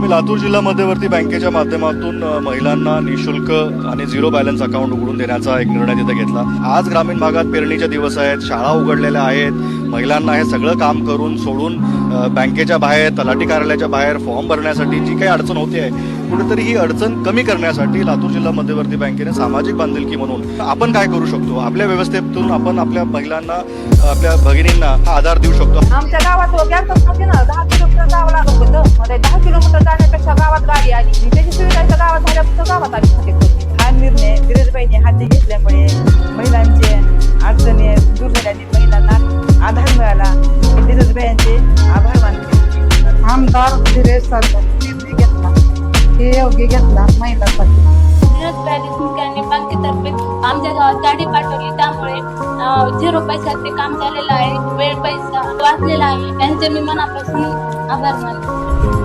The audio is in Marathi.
आम्ही लातूर जिल्हा मध्यवर्ती बँकेच्या माध्यमातून महिलांना निशुल्क आणि झिरो बॅलन्स अकाउंट उघडून देण्याचा एक निर्णय तिथे घेतला. आज ग्रामीण भागात पेरणीचे दिवस आहेत शाळा उघडलेल्या आहेत. महिलांना हे सगळं काम करून सोडून बँकेच्या बाहेर तलाठी कार्यालयाच्या बाहेर फॉर्म भरण्यासाठी जी काही अडचण होते आहे कुठेतरी ही अडचण कमी करण्यासाठी लातूर जिल्हा मध्यवर्ती बँकेने सामाजिक बांधिलकी म्हणून आपण काय करू शकतो? आपल्या व्यवस्थेतून आपण आपल्या महिलांना आपल्या भगिनींना आधार देऊ शकतो. आमच्या गावात किलोमीटर जावं लागत होतं. मध्ये दहा किलोमीटर जाण्यापेक्षा गावात गाडी आली. आणि त्याची सुविधा इथं गावात झाल्यापासून गावात आली होती. हा निर्णय गिरीजबाईंनी हाती घेतल्यामुळे महिलांचे अडचणी दूर झाल्याने महिलांना आधार मिळाला. गिरीजबाईंचे आभार मानते आमदार धीरेश सरकार निर्णय घेतला. हे योग्य घेतला महिलांसाठी. धीरज देशमुख यांनी बँकेतर्फे आमच्या गावात गाडी पाठवली. त्यामुळे झिरो पैशात ते काम झालेलं आहे. वेळ पैसा वाचलेला आहे. त्यांचे मी मनापासून आभार मानतो.